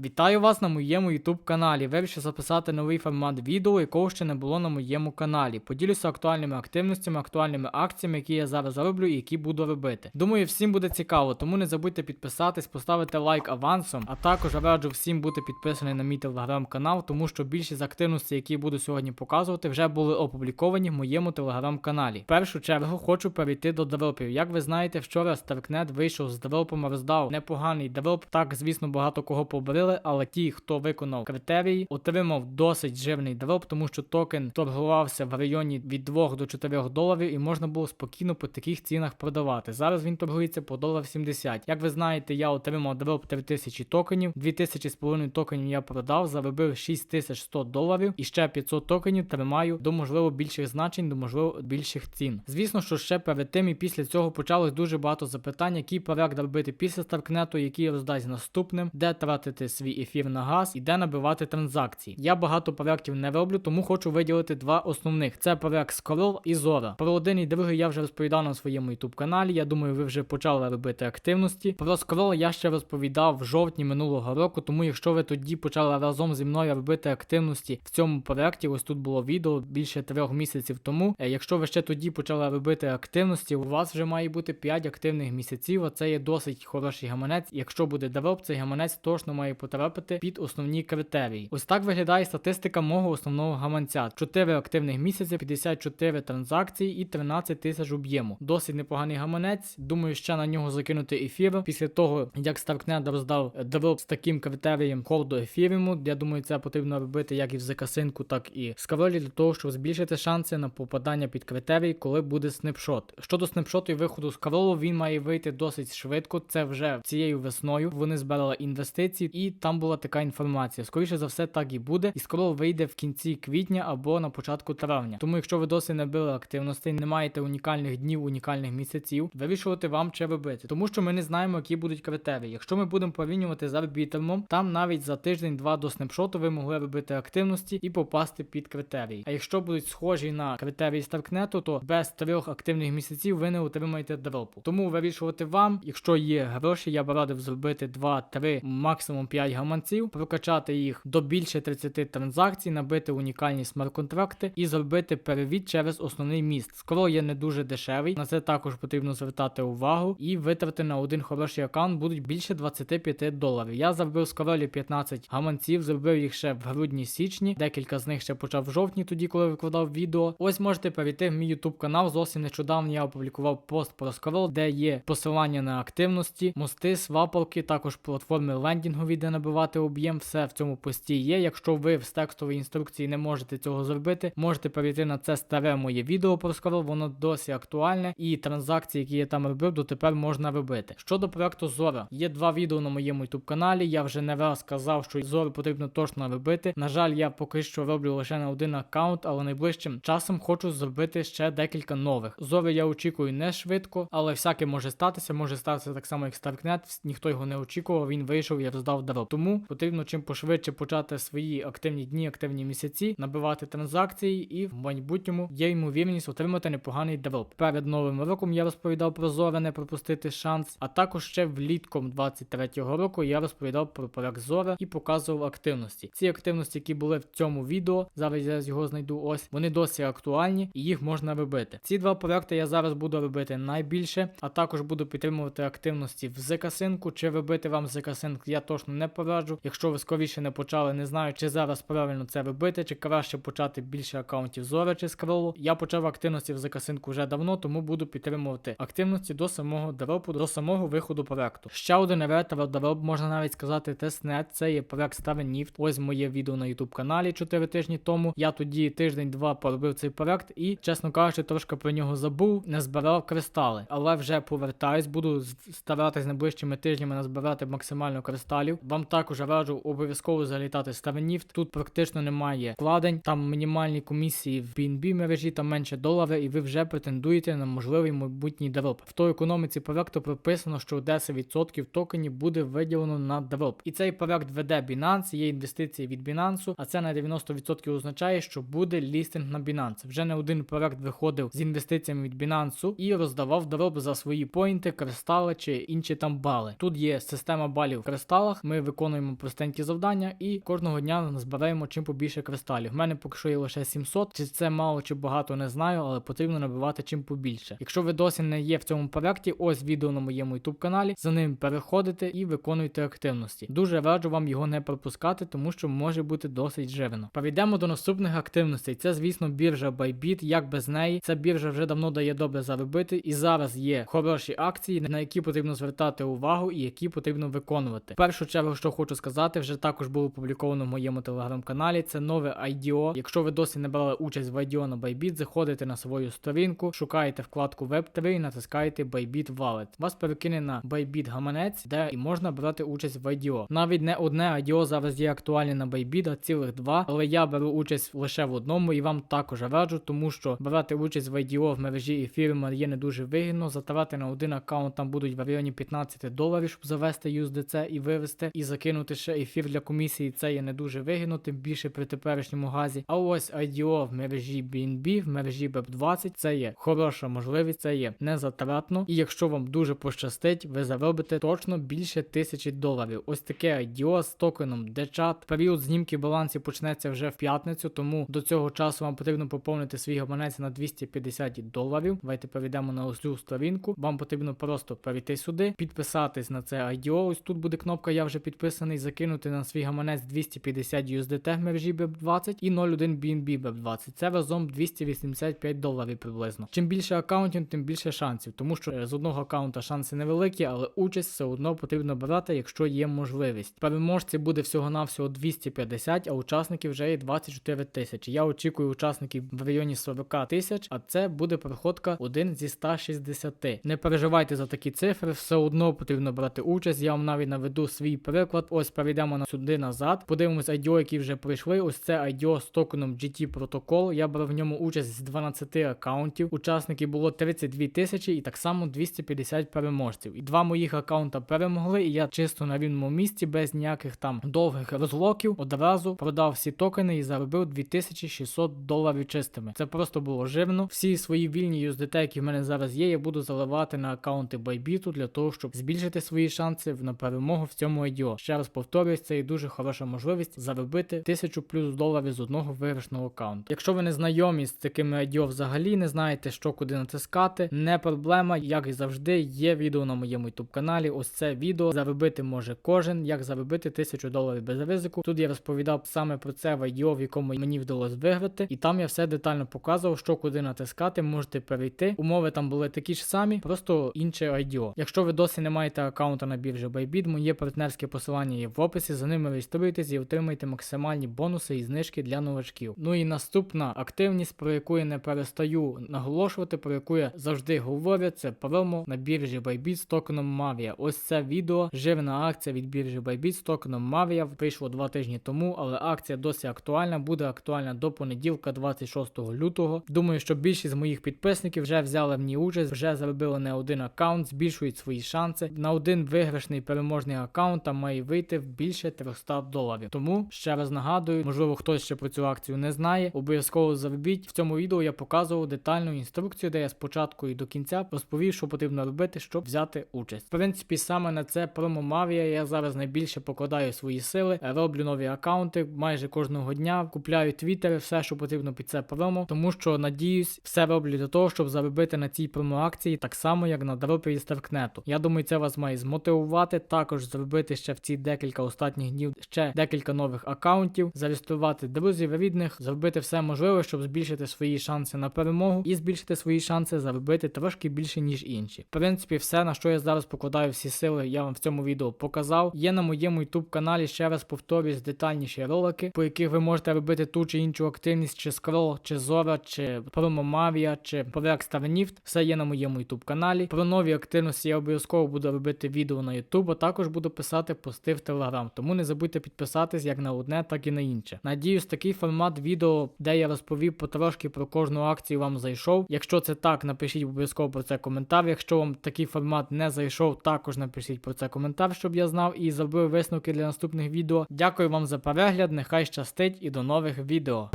Вітаю вас на моєму YouTube каналі. Вирішив записати новий формат відео, якого ще не було на моєму каналі. Поділюся актуальними активностями, актуальними акціями, які я зараз роблю і які буду робити. Думаю, всім буде цікаво, тому не забудьте підписатись, поставити лайк авансом, а також раджу всім бути підписаний на мій телеграм-канал, тому що більшість активностей, які буду сьогодні показувати, вже були опубліковані в моєму телеграм-каналі. В першу чергу хочу перейти до девелопів. Як ви знаєте, вчора Starknet вийшов з девелопом, роздав непоганий девелоп. Так, звісно, багато кого побрили, але ті, хто виконав критерії, отримав досить жирний девелоп, тому що токен торгувався в районі від 2 до 4 доларів і можна було спокійно по таких цінах продавати. Зараз він торгується по долар 70. Як ви знаєте, я отримав девелоп 3000 токенів, 2000 з половиною токенів я продав, заробив 6100 доларів і ще 500 токенів тримаю до можливо більших значень, до можливо більших цін. Звісно, що ще перед тим і після цього почалось дуже багато запитань, який проект робити після Старкнету, який роздасть наступним, де тратити свій ефір на газ і де набивати транзакції. Я багато проектів не роблю, тому хочу виділити два основних: це проект Скорол і Зора. Про один і другий я вже розповідав на своєму YouTube каналі. Я думаю, ви вже почали робити активності. Про Скорол я ще розповідав в жовтні минулого року, тому якщо ви тоді почали разом зі мною робити активності в цьому проекті, ось тут було відео більше трьох місяців тому. Е, Якщо ви ще тоді почали робити активності, у вас вже має бути 5 активних місяців. А це є досить хороший гаманець. Якщо буде девелоп, цей гаманець точно має потрапити під основні критерії. Ось так виглядає статистика мого основного гаманця: 4 активних місяці, 54 транзакції і 13 тисяч об'єму. Досить непоганий гаманець. Думаю, ще на нього закинути ефір. Після того, як Starknet роздав девелоп з таким критерієм холду ефіріуму, я думаю, це потрібно робити як і в Закасинку, так і в Скавелі, для того, щоб збільшити шанси на попадання під критерій, коли буде снапшот. Щодо снапшоту і виходу з Кавелу, він має вийти досить швидко. Це вже цією весною. Вони збирали інвестиції, і там була така інформація. Скоріше за все, так і буде. І скоро вийде в кінці квітня або на початку травня. Тому, якщо ви досі не били активностей, не маєте унікальних днів, унікальних місяців, вирішувати вам чи робити. Тому що ми не знаємо, які будуть критерії. Якщо ми будемо порівнювати з арбітром, там навіть за тиждень-два до снапшоту ви могли робити активності і попасти під критерії. А якщо будуть схожі на критерії Старкнету, то без трьох активних місяців ви не отримаєте дропу. Тому вирішувати вам, якщо є гроші, я б радив зробити 2-3, максимум 5 гаманців, прокачати їх до більше 30 транзакцій, набити унікальні смарт-контракти і зробити перевід через основний міст. Скоро є не дуже дешевий. На це також потрібно звертати увагу. І витрати на один хороший аккаунт будуть більше 25 доларів. Я зробив скоролі 15 гаманців, зробив їх ще в грудні-січні. Декілька з них ще почав в жовтні, тоді коли викладав відео. Ось можете перейти в мій YouTube канал. Зовсім нещодавно я опублікував пост про скорол, де є посилання на активності, мости, свапалки, також платформи лендінгові, де набивати об'єм. Все в цьому пості є. Якщо ви в текстовій інструкції не можете цього зробити, можете перейти на це старе моє відео про скорол, воно досі актуальне, і транзакції, які я там робив, дотепер можна робити. Щодо проекту Зора, є два відео на моєму YouTube каналі. Я вже не раз казав, що Зору потрібно точно робити. На жаль, я поки що роблю лише на один аккаунт, але найближчим часом хочу зробити ще декілька нових. Зори я очікую не швидко, але всяке може статися. Може статися так само, як Starknet. Ніхто його не очікував. Він вийшов і роздав дроп. Тому потрібно чим пошвидше почати свої активні дні, активні місяці, набивати транзакції, і в майбутньому є ймовірність отримати непоганий дроп. Перед новим роком я розповідав про Зора, не пропустити шанс. А також ще влітком 23-го року я розповідав про проект Зора і показував активності. Ці активності, які були в цьому відео, зараз я його знайду ось. Вони досі актуальні і їх можна робити. Ці два проекти я зараз буду робити найбільше, а також буду підтримувати активності в ЗКСинку. Чи робити вам ЗКСинк я точно не пораджу. Якщо ви скоріше не почали, не знаю, чи зараз правильно це робити, чи краще почати більше аккаунтів Зора чи скролу. Я почав активності в ЗКСинку вже давно, тому буду підтримувати активності до самого дропу, до самого виходу проекту. Ще один ретро дроп, можна навіть сказати, тестнет. Це є проект Starnift. Ось моє відео на YouTube каналі 4 тижні тому. Я тоді тиждень-два поробив цей проект і, чесно кажучи, трошки про нього забув, не збирав кристали. Але вже повертаюсь, буду старатись найближчими тижнями назбирати максимально кристалів. Вам також раджу обов'язково залітати Starnift. Тут практично немає вкладень, там мінімальні комісії в BNB мережі, там менше долара, і ви вже претендуєте на можливий майбутній дроп. В той економіці проекту прописано, що 10% токенів буде виділено на дроп. І цей проект веде Binance, є інвестиції від Binance, а це на 90% означає, що буде лістинг на Binance. Вже не один проект виходив з інвестиціями від Binance і роздавав дроп за свої поінти, кристали чи інші там бали. Тут є система балів в кристалах. Ми виконуємо простенькі завдання і кожного дня збираємо чим побільше кристалів. У мене поки що є лише 700, чи це мало чи багато не знаю, але потрібно набивати чим побільше. Якщо ви досі не є в цьому проекті, ось відео на моєму YouTube каналі. За ним переходите і виконуйте активності. Дуже раджу вам його не пропускати, тому що може бути досить живно. Перейдемо до наступних активностей. Це, звісно, біржа Bybit. Як без неї, ця біржа вже давно дає добре заробити, і зараз є хороші акції, на які потрібно звертати увагу і які потрібно виконувати. В першу чергу, що хочу сказати, вже також було опубліковано в моєму телеграм-каналі. Це нове IDO. Якщо ви досі не брали участь в IDO на Bybit, заходите на свою сторінку, шукаєте вкладку Web3 і натискаєте Bybit Wallet. Вас перекине на Bybit гаманець, де і можна брати участь в IDO. Навіть не одне IDO зараз є актуальне на Bybit, а цілих два. Але я беру участь лише в одному і вам також раджу, тому що брати участь в IDO в мережі Ethereum є не дуже вигідно. Затрати на один аккаунт там будуть в районі 15 доларів, щоб завести USDC і вивести, і закинути ще ефір для комісії. Це є не дуже вигідно, тим більше при теперішньому газі. А ось IDO в мережі BNB, в мережі BEP20 це є хороша можливість, це є незатратно. І якщо вам дуже пощастить, ви заробите точно більше тисячі доларів. Ось таке IDO з токеном DChat. Період знімки балансів почнеться вже в п'ятницю, тому до цього часу вам потрібно поповнити свій гаманець на 250 доларів. Давайте перейдемо на ось цю сторінку. Вам потрібно просто перейти сюди, підписатись на це IDO. Ось тут буде кнопка Я вже підписаний, закинути на свій гаманець 250 USDT в мережі BEP20 і 0,1 BNB BEP20. Це разом 285 доларів приблизно. Чим більше аккаунтів, тим більше шансів, тому що е, з одного аккаунта шанси невеликі, але участь все одно потрібно брати, якщо є можливість. Переможці буде всього-навсього 250, а учасників вже є 24 тисячі. Я очікую учасників в районі 40 тисяч, а це буде проходка 1 зі 160. Не переживайте за такі цифри, все одно потрібно брати участь. Я вам навіть наведу свій приклад. Ось перейдемо сюди назад. Подивимось IDO, які вже пройшли. Ось це IDO з токеном GT Protocol. Я брав в ньому участь з 12 аккаунтів. Учасників було 32 тисячі і так само 250 переможців. І два моїх аккаунта перемогли, і я чисто на рівному місці, без ніяких там довгих розлоків, одразу продав всі токени і заробив 2600 доларів чистими. Це просто було жирно. Всі свої вільні USDT, які в мене зараз є, я буду заливати на аккаунти Bybit для того, щоб збільшити свої шанси на перемогу в цьому IDO. Ще раз повторюсь, це є дуже хороша можливість заробити 1000 плюс доларів з одного виграшного аккаунту. Якщо ви не знайомі з такими IDO взагалі, не знаєте, що куди натискати, не проблема, як і завжди, є відео на моєму YouTube каналі. Ось це відео заробити може кожен, як заробити 1000 доларів без ризику. Тут я розповідав саме про це в IDO, в якому мені вдалося виграти, і там я все детально показував, що куди натискати, можете перейти. Умови там були такі ж самі, просто інше IDO. Якщо ви досі не маєте аккаунта на біржі Bybit, моє партнерське посилання є в описі. За ними реєструйтесь і отримайте максимальні бонуси і знижки для новачків. Ну і наступна активність, про яку я не перестаю наголошувати, про яку я завжди говорю, це промо на біржі Bybit з токеном Mavia. Ось це відео, жирна акція від біржі Bybit з токеном Mavia. Прийшло два тижні тому, але акція досі актуальна, буде актуальна до понеділка, 26 лютого. Думаю, що більшість моїх підписників вже взяли в ній участь, вже заробили не один аккаунт, збільшують свої шанси. На один виграшний переможний аккаунт там має вийти в більше 300 доларів. Тому ще раз нагадую, можливо, хтось ще про цю акцію не знає. Обов'язково заробіть. В цьому відео я показував детальну інструкцію, де я спочатку і до кінця розповів, що потрібно робити, щоб взяти участь. В принципі, саме на це промо Mavia я зараз найбільше покладаю свої сили, роблю нові аккаунти майже кожного дня, купляю твіттери, все, що потрібно під це промо, тому що надіюсь, все роблю для того, щоб заробити на цій промо-акції так само, як на дропі із Старкнету. Я думаю, це вас має змотивувати, також зробити ще в ці декілька останніх днів ще декілька нових аккаунтів, зареєструвати друзів, рідних, зробити все можливе, щоб збільшити свої шанси на перемогу і збільшити свої шанси заробити трошки більше, ніж інші. В принципі, все на що я зараз покладаю всі сили, я вам в цьому відео показав. Є на моєму YouTube каналі, ще раз повторюсь, детальніші ролики, по яких ви можете робити ту чи іншу активність, чи скрол, чи зора, чи промо Mavia, чи проект Starnift. Все є на моєму YouTube каналі. Про нові активності я обов'язково буду робити відео на YouTube, а також буду писати пости в Telegram. Тому не забудьте підписатись як на одне, так і на інше. Надіюсь, такий формат відео, де я розповів потрошки про кожну акцію, вам зайшов. Якщо це так, напишіть обов'язково про це коментар. Якщо вам такий формат не зайшов, також напишіть про це коментар, щоб я знав і зробив висновки для наступних відео. Дякую вам за перегляд, нехай щастить і до нових відео.